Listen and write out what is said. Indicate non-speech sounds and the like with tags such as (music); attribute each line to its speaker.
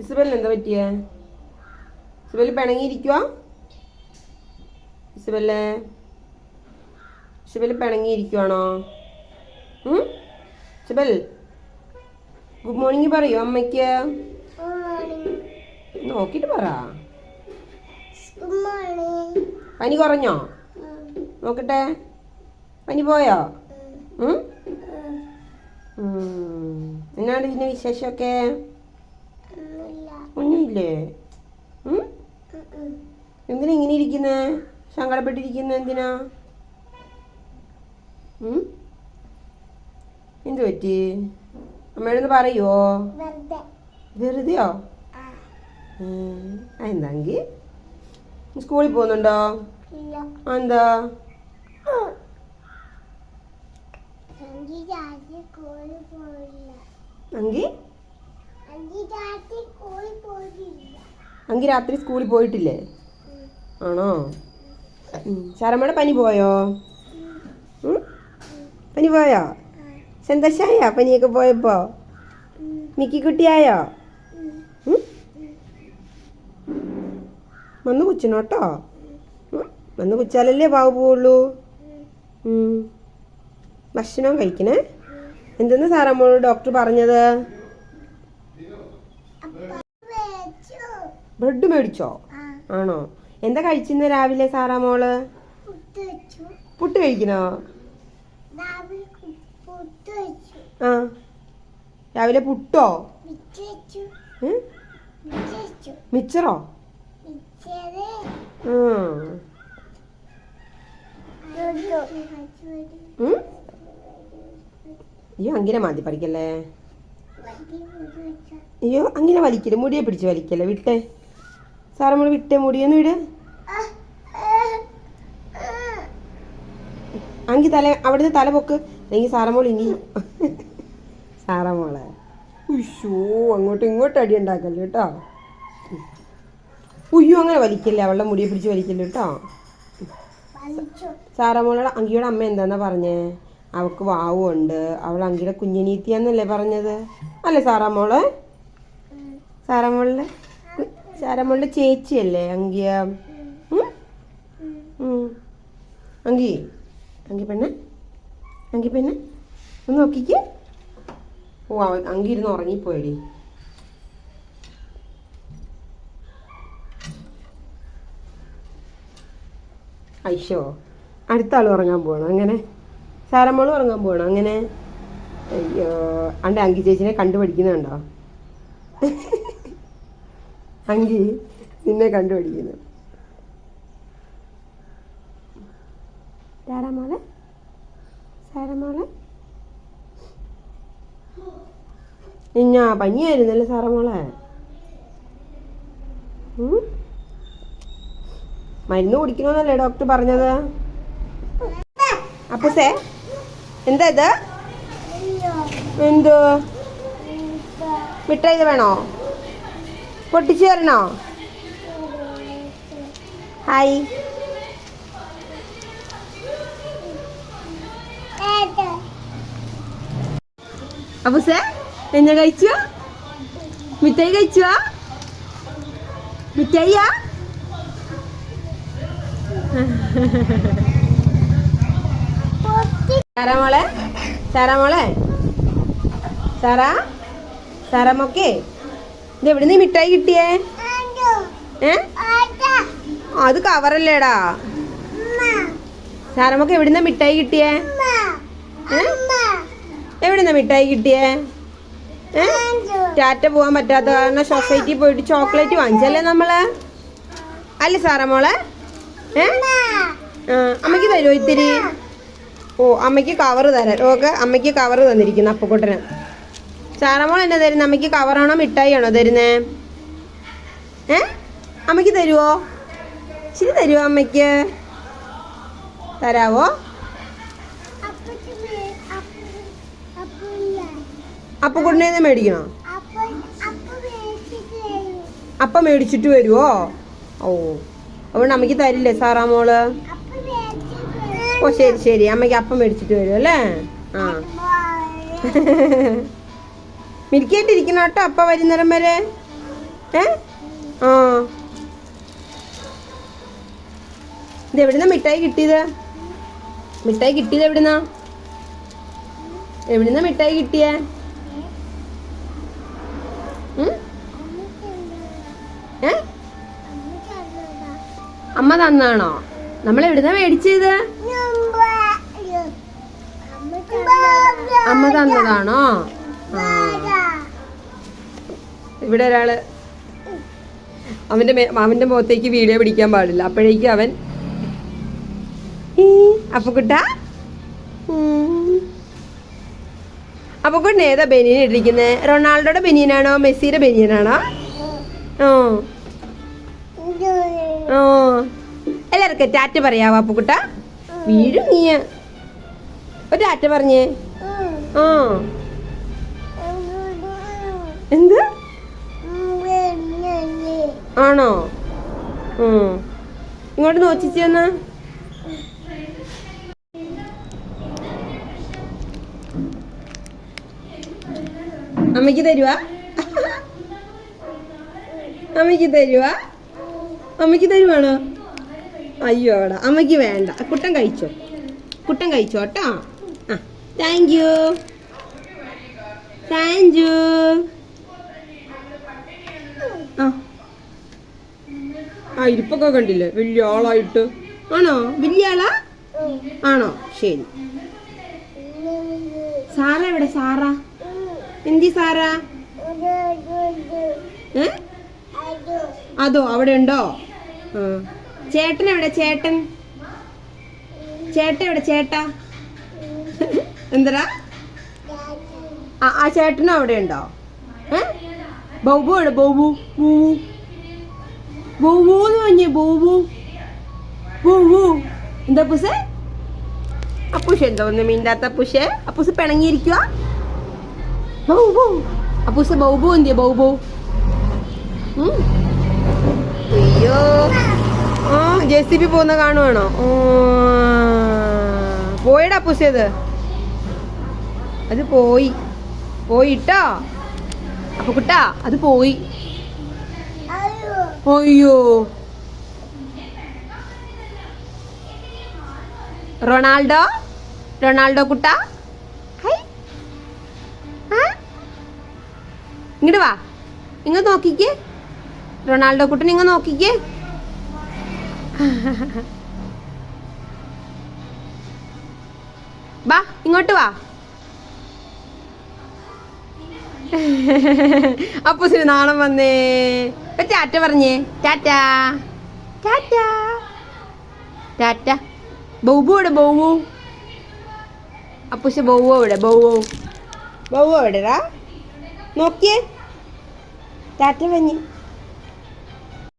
Speaker 1: ഇസബലിന് എന്താ പറ്റിയേ? ഇസബൽ പിണങ്ങിയിരിക്കുക ഇസബല്ലേ. ഇസബൽ പിണങ്ങിയിരിക്കുവാണോ? ഇസബൽ ഗുഡ് മോർണിംഗ് പറയൂ അമ്മയ്ക്ക്? നോക്കിട്ട് പറ. പനി കുറഞ്ഞോ? നോക്കട്ടെ. പനി പോയോ. എന്നാണ് ഇതിന്റെ വിശേഷമൊക്കെ? ഉം? എന്തിനാ ഇങ്ങനെ ഇരിക്കുന്നേ? സങ്കടപ്പെട്ടിരിക്കുന്ന എന്തിനാ? എന്ത് പറ്റി? അമ്മയോടൊന്ന് പറയോ? വെറുതെയോ? എന്താങ്കി? സ്കൂളിൽ പോകുന്നുണ്ടോ? എന്താ അങ്കി അങ്കി രാത്രി സ്കൂളിൽ പോയിട്ടില്ലേ? ആണോ? ശരമയുടെ പനി പോയോ? പനി പോയോ? സന്തോഷായോ പനിയൊക്കെ പോയപ്പോ? മിക്കിക്കുട്ടിയായോ? വന്ന് കുച്ചണോട്ടോ കേട്ടോ. വന്ന് കുച്ചാലല്ലേ പാവ് പോവുള്ളൂ. ഭക്ഷണം കഴിക്കണേ? എന്തെന്ന് സാറമ്മോട് ഡോക്ടർ പറഞ്ഞത്? ബ്രെഡ് മേടിച്ചോ? ആണോ? എന്താ കഴിച്ചിന്ന് രാവിലെ സാറാ മോൾ? പുട്ട് കഴിക്കണോ? ആ. രാവിലെ പുട്ടോ? മിച്ചറോ? അയ്യോ അങ്ങനെ മാതി പഠിക്കല്ലേ? അയ്യോ അങ്ങനെ വലിക്കല്ലേ മുടിയെ പിടിച്ച് വലിക്കല്ലേ വിട്ടേ സാറമ്മൾ വിട്ടേ മുടിയൊന്നും വിട്. അങ്കി തല അവിടുത്തെ തല പൊക്ക്. അല്ലെങ്കിൽ സാറമ്മോൾ ഇനി സാറമ്മോളെ. ഉയ്യോ അങ്ങോട്ടും ഇങ്ങോട്ടും അടി ഉണ്ടാക്കല്ലോ കേട്ടോ? ഉയ്യോ അങ്ങനെ വലിക്കല്ലേ? അവളുടെ മുടിയെ പിടിച്ച് വലിക്കല്ലേ കേട്ടോ? സാറമ്മോളുടെ അങ്കിയുടെ അമ്മ എന്താന്നാ പറഞ്ഞേ? അവൾക്ക് വാവുണ്ട് അവൾ അങ്കിയുടെ കുഞ്ഞനീത്തിയാന്നല്ലേ പറഞ്ഞത്? അല്ലേ സാറാമോൾ സാറാമോളുടെ സാറാമോളുടെ ചേച്ചിയല്ലേ അങ്കിയ. അങ്കി അങ്കി പെണ്ണെ അങ്കി പെണ്ണെ. ഒന്ന് നോക്കിക്ക്. ഓ അങ്കി ഇരുന്ന് ഉറങ്ങിപ്പോയടി. ഐഷോ അടുത്ത ആൾ ഉറങ്ങാൻ പോകണം അങ്ങനെ. സാറമ്മോൾ ഉറങ്ങാൻ പോകണം അങ്ങനെ. അയ്യോ അണ്ട് അങ്കി ചേച്ചിനെ കണ്ടുപഠിക്കുന്നുണ്ടോ? അങ്കി നിന്നെ കണ്ടുപിടിക്കുന്നു. മോളെ? സാറമ്മോളെ ഞാ പനിയായിരുന്നല്ലേ സാറമ്മോളെ ഉം? മരുന്ന് കുടിക്കണമെന്നല്ലേ ഡോക്ടർ പറഞ്ഞത്? അപ്പൂസേ എന്താ ഇത്? എന്തോ? മിഠായി വേണോ? പൊട്ടിച്ചു തരണോ ഹായ്. അപ്പൂസേ എന്നാ കഴിച്ചു? മിഠായി കഴിച്ചു? മിഠായിയാ? സാറാമോളെ സാറാമോളെ സാറാ മോളെ? സാറാ? സാറാ മോക്കെ? ഇത് എവിടെ നീ മിഠായി കിട്ടിയേ? ഏ? അത് കവറല്ലേടാ. സാറമ്മക്ക് എവിടുന്ന മിഠായി കിട്ടിയേ? എവിടുന്ന മിഠായി കിട്ടിയേ? ടാറ്റ പോവാൻ പറ്റാത്ത കാരണം സൊസൈറ്റി പോയിട്ട് ചോക്ലേറ്റ് വാങ്ങിച്ചല്ലേ നമ്മൾ? അല്ലേ സാറാ മോളെ ഏ ആ, അമ്മയ്ക്ക് തരുമോ ഇത്തിരി? ഓ അമ്മയ്ക്ക് കവറ് തരാം ഓക്കെ അമ്മയ്ക്ക് കവറ് തന്നിരിക്കുന്നു അപ്പക്കുട്ടന്. സാറമോൾ എന്നാ തരുന്നത് അമ്മയ്ക്ക് കവറാണോ മിഠായി ആണോ തരുന്നേ? ഏ? അമ്മയ്ക്ക് തരുവോ? ഇച്ചിരി തരുവോ അമ്മയ്ക്ക്? തരാവോ? അപ്പക്കുട്ടനെ മേടിക്കണോ? അപ്പം മേടിച്ചിട്ട് വരുവോ? ഓ അതുകൊണ്ട് അമ്മയ്ക്ക് തരില്ലേ സാറാ മോൾ ഓ ശരി ശരി. അമ്മയ്ക്ക് അപ്പം മേടിച്ചിട്ട് വരും അല്ലേ ആ (laughs) മിരിക്കായിട്ടിരിക്കണം കേട്ടോ അപ്പ വരുന്നേരം വരെ. ഏ? ആ. ഇത് എവിടുന്ന മിഠായി കിട്ടിയത്? മിഠായി കിട്ടിയത് എവിടുന്ന? എവിടുന്ന മിഠായി കിട്ടിയ? അമ്മ തന്നാണോ? നമ്മൾ എവിടുന്ന മേടിച്ചത്? അമ്മ തന്നതാണോ? ആ. ഇവിടെ അവന്റെ അവന്റെ അവന്റെ മുഖത്തേക്ക് വീഡിയോ പിടിക്കാൻ പാടില്ല. അപ്പോഴേക്കും അവൻ അപ്പുക്കുട്ട അപ്പുക്കുട്ടൻ ഏതാ ബനിയൻ ഇട്ടിരിക്കുന്നത് റൊണാൾഡോയുടെ ബനിയനാണോ? മെസ്സിയുടെ ബനിയനാണോ? ഓ ഓ എല്ലാവർക്കും ടാറ്റ പറയാവോ അപ്പുക്കുട്ട വീഴും നീ ഒരു ടാറ്റ പറഞ്ഞേ. ആ. എന്ത്? ആണോ? ഇങ്ങോട്ട് നോച്ചിച്ചെന്നാ അമ്മയ്ക്ക് തരുവാ? അമ്മയ്ക്ക് തരുവാ? അമ്മയ്ക്ക് തരുവാണോ? അയ്യോടാ അമ്മയ്ക്ക് വേണ്ട. കുട്ടൻ കഴിച്ചോ? കുട്ടൻ കഴിച്ചോ കേട്ടോ? ആ. താങ്ക് യു താങ്ക് യു ആ ആ ഇരിപ്പൊക്കെ കണ്ടില്ലേ? വലിയ ആളായിട്ട്. ആണോ? വലിയ ആളാ? ആണോ? ശരി. സാറ എവിടെ സാറ? എന്തി സാറ? അതോ അവിടെ ഉണ്ടോ? ചേട്ടൻ എവിടെ? ചേട്ടൻ? ചേട്ടൻ എവിടെ? ചേട്ടാ? എന്തരാ? ആ ചേട്ടനും അവിടെ ഉണ്ടോ? ഏ? ബൗബു എവിടെ ബൂബു. ബൗബു എന്ന് പറഞ്ഞേ ബൗബു ബൗബു എന്താ പുസേ? അപ്പൂഷ എന്താ ഒന്ന് മിണ്ടാത്ത അപ്പൂസ് അപ്പൂസ പിണങ്ങിയിരിക്കുക ബൗബു അപ്പൂസ ബൗബു എന്തിയ? ബൗബു അയ്യോ. ആ ജെ സി ബി പോകുന്ന കാണുവാണോ. പോയടാ അപ്പൂസ് അത് അത് പോയി. പോയിട്ടോ അപ്പൊ കുട്ടാ അത് പോയി. അയ്യോ. റൊണാൾഡോ? റൊണാൾഡോ കുട്ട? ഇങ്ങോട്ട് വാ. ഇങ്ങ നോക്കിക്കേ. റൊണാൾഡോ കുട്ടൻ ഇങ്ങ നോക്കിക്കേ. (laughs) വാ ഇങ്ങോട്ട് വാ. (laughs) അപ്പൂസിന് നാണം വന്നേ. ഒരു ടാറ്റ പറഞ്ഞേ. ടാറ്റാ. ടാറ്റാ. ടാറ്റ. ബൗബു എവിടെ? ബൗബു. അപ്പുശ ബൗവ എവിടെ? ബൗവോ ബൗവ എവിടെടാ? നോക്കിയേ. ടാറ്റ പറഞ്ഞേ